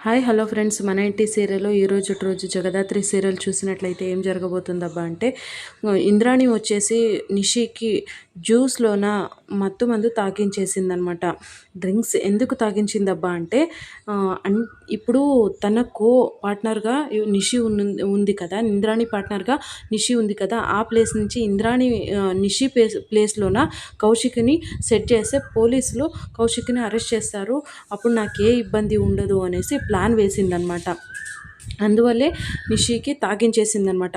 Hi hello friends. మన ఇంటి సీరియల్లో ఈరోజు రోజు జగదాత్రి సీరియల్ చూసినట్లయితే ఏం జరగబోతుందబ్బా అంటే ఇంద్రాణి వచ్చేసి నిషికి జ్యూస్లోన మత్తు మందు తాగించేసిందనమాట. డ్రింక్స్ ఎందుకు తాగించిందబ్బా అంటే ఇప్పుడు తన కో పార్ట్నర్గా నిషి ఉంది కదా ఇంద్రాణి పార్ట్నర్గా నిషి ఉంది కదా ఆ ప్లేస్ నుంచి ఇంద్రాణి నిషి ప్లేస్ ప్లేస్లోన కౌశిక్ని సెట్ చేస్తే పోలీసులు కౌశిక్ని అరెస్ట్ చేస్తారు. అప్పుడు నాకు ఏ ఇబ్బంది ఉండదు అనేసి ప్లాన్ వేసిందనమాట. అందువల్లే నిషికి తాగించేసిందనమాట.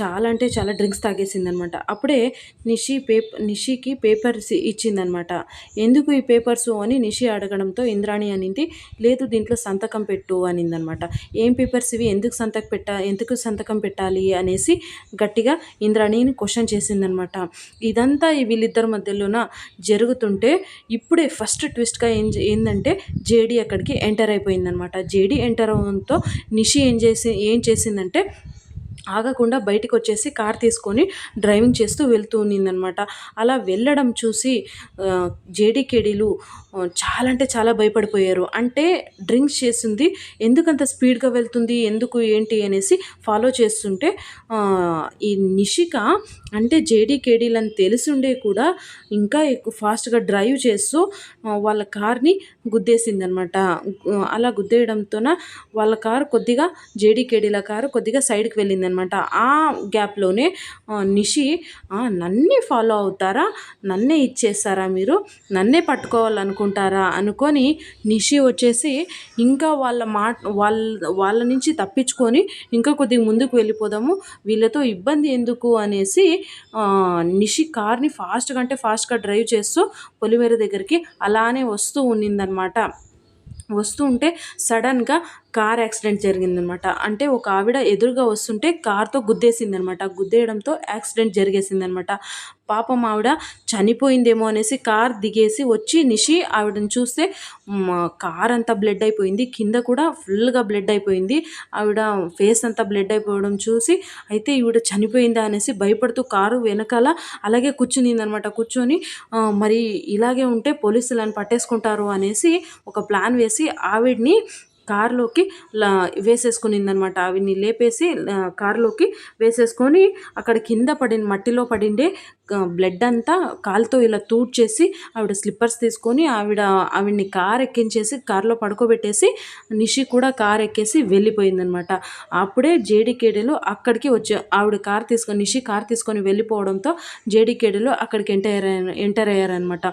చాలా అంటే చాలా డ్రింక్స్ తాగేసిందనమాట. అప్పుడే నిషి పేప నిషికి పేపర్స్ ఇచ్చిందనమాట. ఎందుకు ఈ పేపర్స్ అని నిషి అడగడంతో ఇంద్రాణి అనింది లేదు దీంట్లో సంతకం పెట్టు అనిందనమాట. ఏం పేపర్స్ ఇవి? ఎందుకు సంతకం పెట్ట ఎందుకు సంతకం పెట్టాలి? అనేసి గట్టిగా ఇంద్రాణిని క్వశ్చన్ చేసిందనమాట. ఇదంతా వీళ్ళిద్దరి మధ్యలోన జరుగుతుంటే ఇప్పుడే ఫస్ట్ ట్విస్ట్గా ఏం ఏంటంటే జేడీ అక్కడికి ఎంటర్ అయిపోయిందనమాట. జేడీ ఎంటర్ అవడంతో నిషి ఏం చేసి ఏం చేసిందంటే ఆగకుండా బయటికి వచ్చేసి కార్ తీసుకొని డ్రైవింగ్ చేస్తూ వెళ్తూ ఉన్నిందనమాట అలా వెళ్ళడం చూసి జేడీకేడీలు చాలా అంటే చాలా భయపడిపోయారు. అంటే డ్రింక్స్ చేసింది ఎందుకంత స్పీడ్గా వెళ్తుంది ఎందుకు ఏంటి అనేసి ఫాలో చేస్తుంటే ఈ నిషిక అంటే జేడీకేడీలని తెలిసిండే కూడా ఇంకా ఎక్కువ ఫాస్ట్గా డ్రైవ్ చేస్తూ వాళ్ళ కార్ని గుద్దేసిందనమాట అలా గుద్దేయడంతోన వాళ్ళ కారు కొద్దిగా జేడీకేడీల కారు కొద్దిగా సైడ్కి వెళ్ళింది అనమాట ఆ గ్యాప్లోనే నిషి నన్నే ఫాలో అవుతారా? నన్నే ఇచ్చేస్తారా మీరు? నన్నే పట్టుకోవాలనుకుంటారా? అనుకొని నిషి వచ్చేసి ఇంకా వాళ్ళ మాట వాళ్ళ వాళ్ళ నుంచి తప్పించుకొని ఇంకా కొద్దిగా ముందుకు వెళ్ళిపోదాము. వీళ్ళతో ఇబ్బంది ఎందుకు అనేసి నిషి కార్ని ఫాస్ట్గా అంటే ఫాస్ట్గా డ్రైవ్ చేస్తూ పొలిమేర దగ్గరికి అలానే వస్తూ ఉన్నిందనమాట వస్తూ ఉంటే సడన్గా కార్ యాక్సిడెంట్ జరిగిందనమాట. అంటే ఒక ఆవిడ ఎదురుగా వస్తుంటే కార్తో గుద్దేసిందనమాట. గుద్దేయడంతో యాక్సిడెంట్ జరిగేసిందనమాట. పాపం ఆవిడ చనిపోయిందేమో అనేసి కార్ దిగేసి వచ్చి నిషి ఆవిడని చూస్తే కార్ అంతా బ్లడ్ అయిపోయింది. కింద కూడా ఫుల్గా బ్లడ్ అయిపోయింది. ఆవిడ ఫేస్ అంతా బ్లడ్ అయిపోవడం చూసి అయితే ఈవిడ చనిపోయిందా అనేసి భయపడుతూ కారు వెనకాల అలాగే కూర్చునిందనమాట. కూర్చొని మరి ఇలాగే ఉంటే పోలీసులను పట్టేసుకుంటారు అనేసి ఒక ప్లాన్ వేసి ఆవిడ్ని కారులోకి వేసేసుకునిందనమాట. ఆవిడ్ని లేపేసి కారులోకి వేసేసుకొని అక్కడ కింద పడిన మట్టిలో పడిండే బ్లడ్ అంతా కాలుతో ఇలా తూడ్చేసి ఆవిడ స్లిప్పర్స్ తీసుకొని ఆవిడ ఆవిడ్ని కార్ ఎక్కించేసి కారులో పడుకోబెట్టేసి నిషి కూడా కార్ ఎక్కేసి వెళ్ళిపోయిందనమాట. అప్పుడే జేడీకేడీలో అక్కడికి వచ్చే ఆవిడ కార్ తీసుకొని నిషి కార్ తీసుకొని వెళ్ళిపోవడంతో జేడీకేడీలో అక్కడికి ఎంటర్ ఎంటర్ అయ్యారనమాట.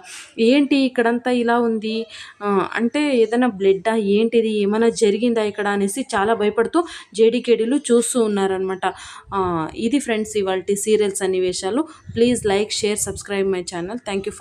ఏంటి ఇక్కడంతా ఇలా ఉంది? అంటే ఏదైనా బ్లడ్డా? ఏంటిది? ఏమైనా జరిగిందా ఇక్కడ అనేసి చాలా భయపడుతూ జేడీకేడీలు చూస్తూ ఉన్నారనమాట ఇది ఫ్రెండ్స్ ఇవాళ సీరియల్స్ సన్నివేశాలు. Please like share subscribe my channel. Thank you for